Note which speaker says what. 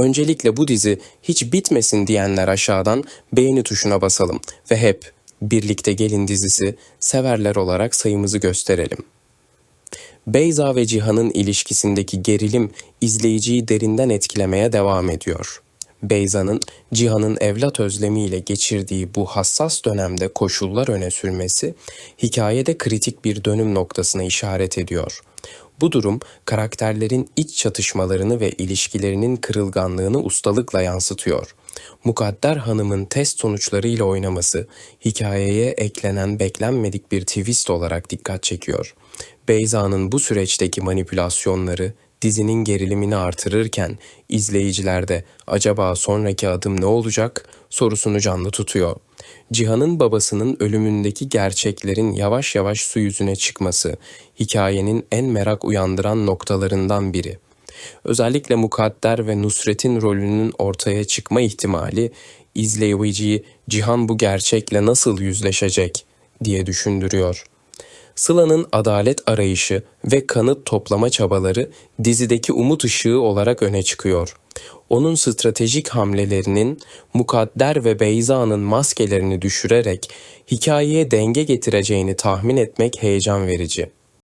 Speaker 1: Öncelikle bu dizi hiç bitmesin diyenler aşağıdan beğeni tuşuna basalım ve hep Birlikte Gelin dizisi severler olarak sayımızı gösterelim. Beyza ve Cihan'ın ilişkisindeki gerilim izleyiciyi derinden etkilemeye devam ediyor. Beyza'nın Cihan'ın evlat özlemiyle geçirdiği bu hassas dönemde koşullar öne sürmesi hikayede kritik bir dönüm noktasına işaret ediyor. Bu durum karakterlerin iç çatışmalarını ve ilişkilerinin kırılganlığını ustalıkla yansıtıyor. Mukadder Hanım'ın test sonuçlarıyla oynaması hikayeye eklenen beklenmedik bir twist olarak dikkat çekiyor. Beyza'nın bu süreçteki manipülasyonları dizinin gerilimini artırırken izleyicilerde acaba sonraki adım ne olacak sorusunu canlı tutuyor. Cihan'ın babasının ölümündeki gerçeklerin yavaş yavaş su yüzüne çıkması hikayenin en merak uyandıran noktalarından biri. Özellikle Mukadder ve Nusret'in rolünün ortaya çıkma ihtimali izleyiciyi Cihan bu gerçekle nasıl yüzleşecek diye düşündürüyor. Sıla'nın adalet arayışı ve kanıt toplama çabaları dizideki umut ışığı olarak öne çıkıyor. Onun stratejik hamlelerinin Mukadder ve Beyza'nın maskelerini düşürerek hikayeye denge getireceğini tahmin etmek heyecan verici.